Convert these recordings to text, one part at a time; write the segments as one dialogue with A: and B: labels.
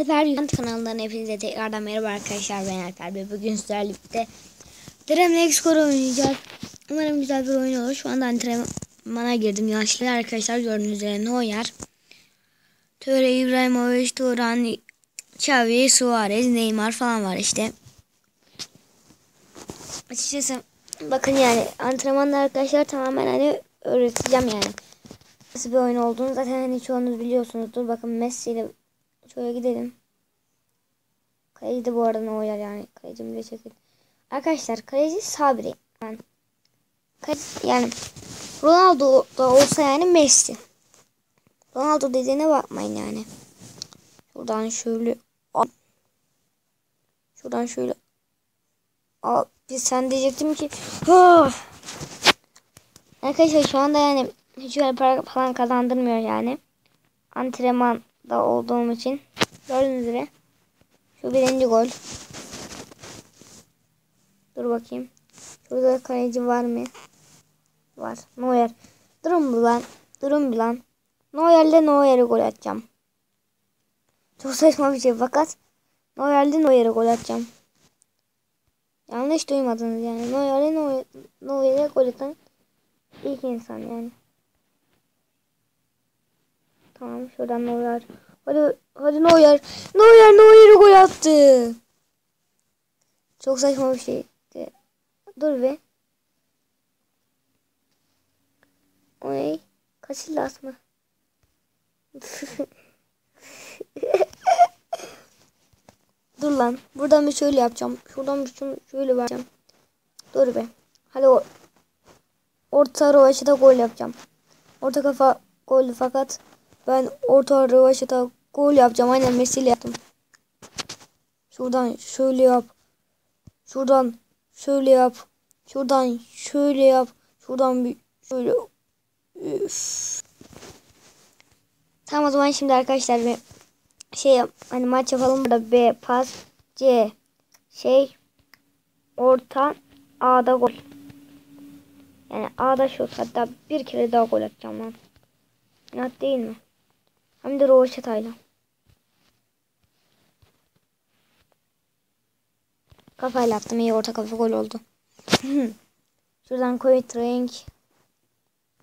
A: Alper Yüzent kanalından hepinize tekrardan merhaba arkadaşlar ben Alper ve bugün sizlerle birlikte Dreamlake Score oynayacağız. Umarım güzel bir oyun olur. Şu anda antrenmana girdim. Yaşlı arkadaşlar gördüğünüz üzere Neuer. Töre, İbrahimovic, Turan, Xavi, Suarez, Neymar falan var işte. Açıkçası bakın yani antrenmanda arkadaşlar tamamen hani öğreteceğim yani. Nasıl bir oyun olduğunu zaten hani çoğunuz biliyorsunuzdur. Bakın Messi ile Şöyle gidelim. Kaleci de bu arada ne oyar yani. Kalecim de çekil. Arkadaşlar kaleci Sabri. Yani, yani Ronaldo da olsa yani Messi. Ronaldo dediğine bakmayın yani. Şuradan şöyle al. Şuradan şöyle al. Biz sen diyecektim ki. Arkadaşlar şu anda yani hiç öyle para falan kazandırmıyor yani. Antrenman da olduğum için gördüğünüz üzere şu birinci gol. Dur bakayım. Şurada kaleci var mı? Var. Neuer. Durun bir lan. Durun bir lan. Neuer'le Neuer'e gol atacağım. Çok saçma bir şey fakat Neuer'le Neuer'e gol atacağım. Yanlış duymadınız yani. Neuer'le Neuer'e gol atan ilk insan yani. Tamam şuradan Neuer. Hadi hadi Neuer. Neuer Neuer'i gol attı. Çok saçma bir şeydi. Dur be. O ne? Casillas mı? Dur lan. Buradan bir şöyle yapacağım. Şuradan bir şöyle vereceğim. Dur be. Hadi o. Orta rovaşıda gol yapacağım. Orta kafa gol fakat ben orta rövaşata gol yapacağım. Aynen Messi yaptım. Şuradan şöyle yap. Şuradan şöyle yap. Şuradan şöyle yap. Şuradan bir şöyle. Üf. Tamam o zaman şimdi arkadaşlar bir şey hani maç yapalım burada B pas C şey orta A'da gol. Yani A'da şut hatta bir kere daha gol atacağım lan. İnat değil mi? Hem de rovaşatayla. Kafayla attım. iyi orta kafa gol oldu. Şuradan koy training.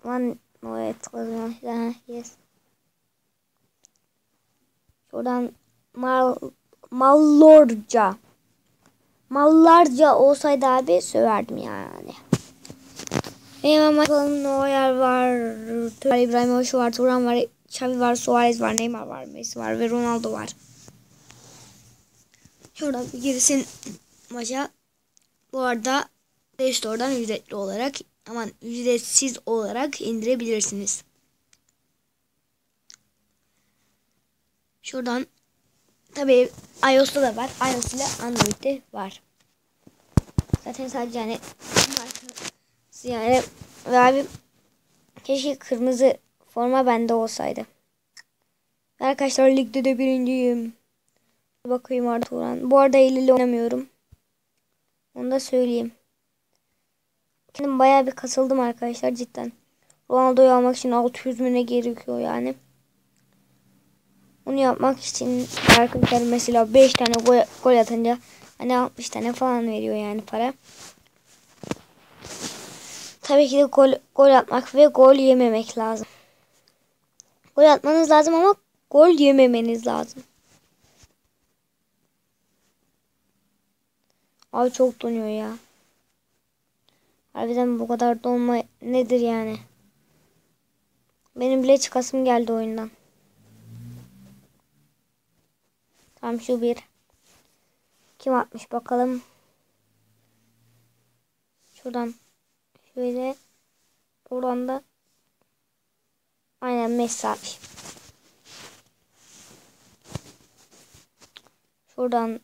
A: One evet yes. Şuradan mal mallorca. Mallarca olsaydı abi söverdim yani. Hemen bakalım Neuer var. İbrahimovic var. Turan var. Xavi var, Suarez var, Neymar var, Messi var ve Ronaldo var. Şuradan girsin maça. Bu arada Play Store'dan ücretli olarak aman ücretsiz olarak indirebilirsiniz. Şuradan tabi iOS'ta da var. iOS ile Android'de var. Zaten sadece yani yani ve abi keşke kırmızı Forma bende olsaydı. Arkadaşlar ligde de birinciyim. Bakayım artık Turan. Bu arada Eylül'le oynamıyorum. Onu da söyleyeyim. Kendim bayağı bir kasıldım arkadaşlar cidden. Ronaldo'yu almak için 600 mü ne gerekiyor yani. Onu yapmak için arkadaşlar mesela 5 tane gol, gol atınca hani 60 tane falan veriyor yani para. Tabii ki de gol, gol atmak ve gol yememek lazım. Gol atmanız lazım ama gol yememeniz lazım. Abi çok donuyor ya. Harbiden bu kadar donma nedir yani? Benim bile çıkasım geldi oyundan. Tam şu bir. Kim atmış bakalım. Şuradan. Şöyle. Buradan da Aynen Messi abi. Şuradan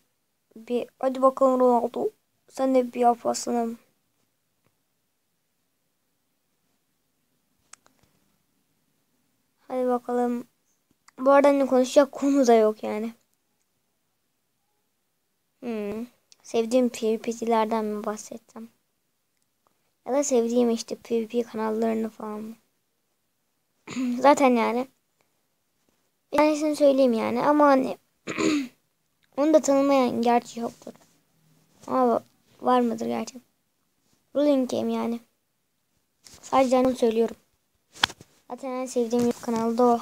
A: bir hadi bakalım Ronaldo. Sen de bir yap aslanım. Hadi bakalım. Bu arada ne konuşacak konu da yok yani. Hmm. Sevdiğim PvP'cilerden mi bahsetsem? Ya da sevdiğim işte PvP kanallarını falan mı? Zaten yani. Bir tanesini söyleyeyim yani ama hani Onu da tanımayan gerçi yoktur. Ama var mıdır gerçi? Ruling Game yani. Sadece onu söylüyorum. Zaten en sevdiğim kanalda o.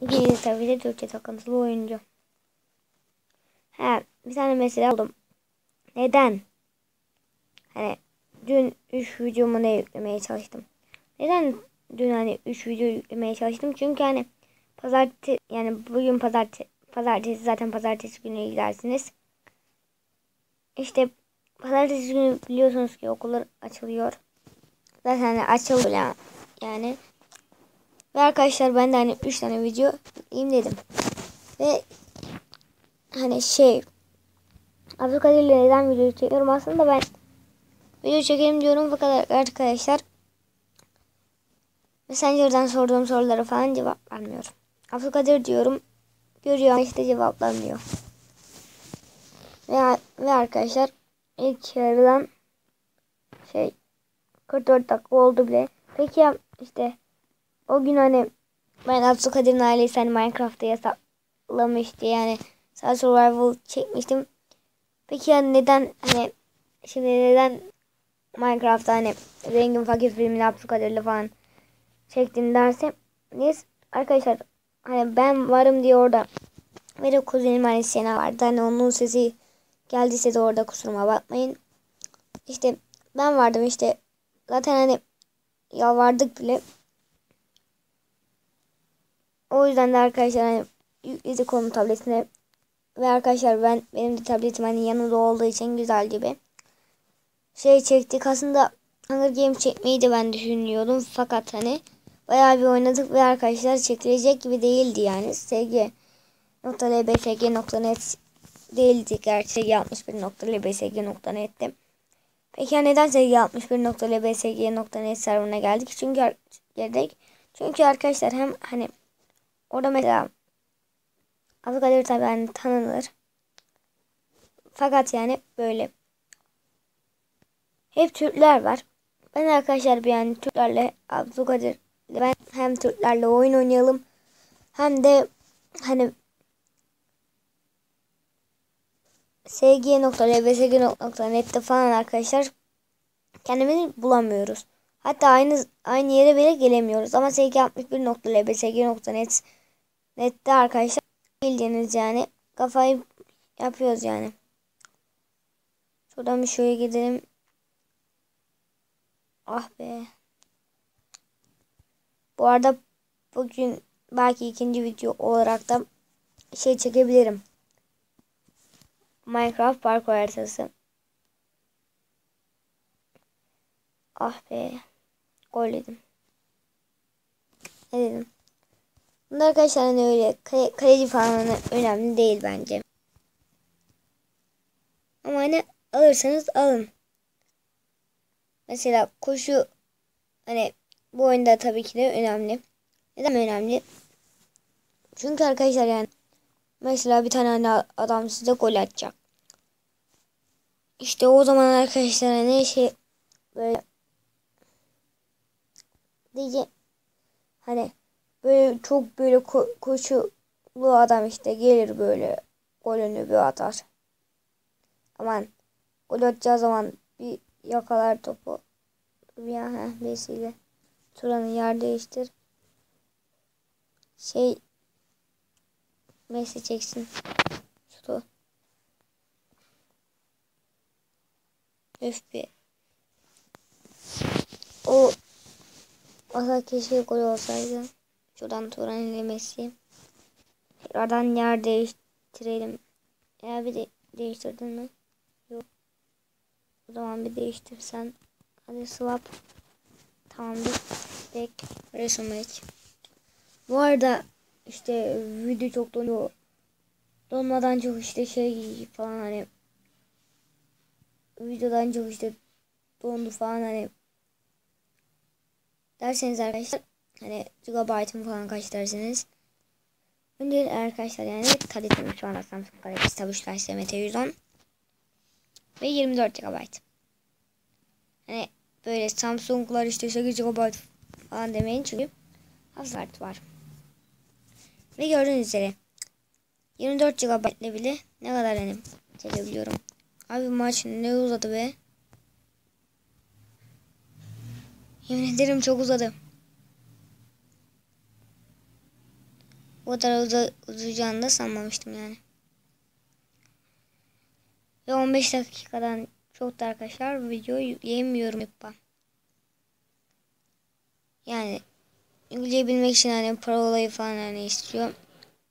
A: İngilizce tabii de Türkçe takıntılı oyuncu. He, bir tane mesele buldum. Neden? Hani dün 3 videomu ne yüklemeye çalıştım. Neden dün hani 3 video yüklemeye çalıştım? Çünkü hani pazartesi yani bugün pazartesi pazartesi zaten pazartesi günü gidersiniz. İşte pazartesi günü biliyorsunuz ki okullar açılıyor. Zaten hani açılıyor yani. Ve arkadaşlar ben de hani 3 tane video yükleyeyim dedim. Ve hani şey Abdülkadir'le neden video çekiyorum aslında ben video çekelim diyorum fakat arkadaşlar Messenger'dan sorduğum sorulara falan cevap vermiyor. Abdülkadir diyorum görüyor ama işte cevaplamıyor. Ve, ve arkadaşlar ilk yarıdan şey 44 dakika oldu bile. Peki ya işte o gün hani ben Abdülkadir'in ailesi hani Minecraft'ta yasaklamıştı yani Star Survival çekmiştim. Peki ya neden hani şimdi neden Minecraft'ta hani Rengin Fakir filmini Abdülkadir'le falan çektim derse neyse arkadaşlar hani ben varım diye orada ve de kuzenim hani Sena vardı. Hani onun sesi geldiyse de orada kusuruma bakmayın. İşte ben vardım işte zaten hani yalvardık bile. O yüzden de arkadaşlar hani yükledik onun tabletine. Ve arkadaşlar ben benim de tabletim hani yanında olduğu için güzel gibi. Şey çektik aslında Hunger Games çekmeyi de ben düşünüyordum. Fakat hani bayağı bir oynadık ve arkadaşlar çekilecek gibi değildi yani. SG .lbsg.net değildi gerçi sg61.lbsg.net'ti. Peki ya neden sg61.lbsg.net serverına geldik? Çünkü geldik. Çünkü arkadaşlar hem hani orada mesela Abdülkadir tabi hani tanınır. Fakat yani böyle hep Türkler var. Ben arkadaşlar bir yani Türklerle Abdülkadir hem Türklerle oyun oynayalım hem de hani sg.lbsg.net'te falan arkadaşlar kendimizi bulamıyoruz. Hatta aynı aynı yere bile gelemiyoruz. Ama sg61.lbsg.net nette arkadaşlar bildiğiniz yani kafayı yapıyoruz yani. Şuradan bir şöyle gidelim. Ah be. Bu arada bugün belki ikinci video olarak da şey çekebilirim. Minecraft parkur haritası. Ah be. Gol dedim. Ne dedim? Bunda arkadaşlar hani öyle kale, kaleci falan önemli değil bence. Ama hani alırsanız alın. Mesela koşu hani bu oyunda tabii ki de önemli. Neden önemli? Çünkü arkadaşlar yani mesela bir tane hani adam size gol atacak. İşte o zaman arkadaşlar hani şey böyle diyeceğim hani böyle çok böyle ko koşulu adam işte gelir böyle golünü bir atar. Aman gol atacağı zaman bir yakalar topu. An heh, birisiyle Turan'ın yer değiştir. Şey Messi çeksin. Şutu. Öf be. O Asa keşke gol olsaydı. Şuradan Turan ile Messi. Tekrardan yer değiştirelim. Ya bir de değiştirdin mi? Yok. O zaman bir değiştirsen. Hadi swap. Tamamdır. Back. Resume Bu arada işte video çok donuyor. Donmadan çok işte şey falan hani videodan çok işte dondu falan hani derseniz arkadaşlar hani gigabyte'ım falan kaç derseniz önce arkadaşlar yani tabletim şu anda Samsung Galaxy Tab 3 Flash MT110 ve 24 GB hani böyle Samsung'lar işte 8 GB falan demeyin çünkü Hazard var. Ve gördüğünüz üzere 24 GB ile bile ne kadar hani çekebiliyorum. Abi maç ne uzadı be. Yemin ederim çok uzadı. O kadar uza, uzayacağını da sanmamıştım yani. Ve 15 dakikadan çok da arkadaşlar videoyu yemiyorum hep Yani İngilizce bilmek için hani parolayı falan hani istiyor.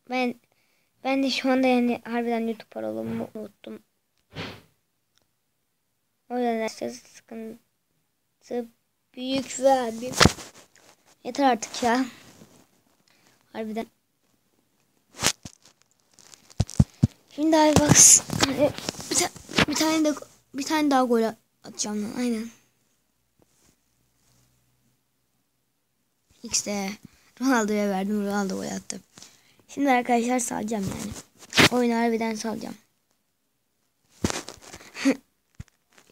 A: Ben ben de şu anda yani harbiden YouTube parolamı unuttum. O yüzden sıkıntı büyük verdi. Yeter artık ya. Harbiden. Şimdi abi bak bir, bir tane de bir tane daha gol atacağım lan aynen. X'de Ronaldo'ya verdim Ronaldo gol attı. Şimdi arkadaşlar salacağım yani. Oyunu harbiden salacağım.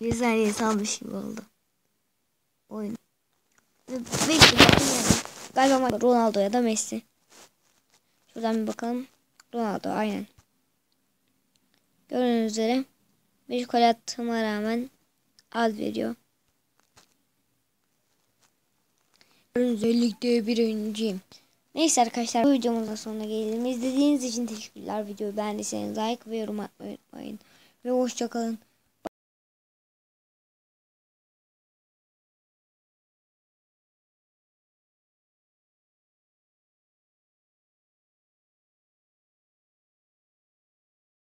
A: bir saniye salmış gibi oldu. Oyun. Bekle bakın yani. Galiba Ronaldo ya da Messi. Şuradan bir bakalım. Ronaldo aynen. Gördüğünüz üzere bir gol attığıma rağmen az veriyor. Özellikle birinciyim. Neyse arkadaşlar bu videomuzun sonuna gelelim. İzlediğiniz için teşekkürler. Videoyu beğendiyseniz like ve yorum atmayı unutmayın. Ve hoşçakalın.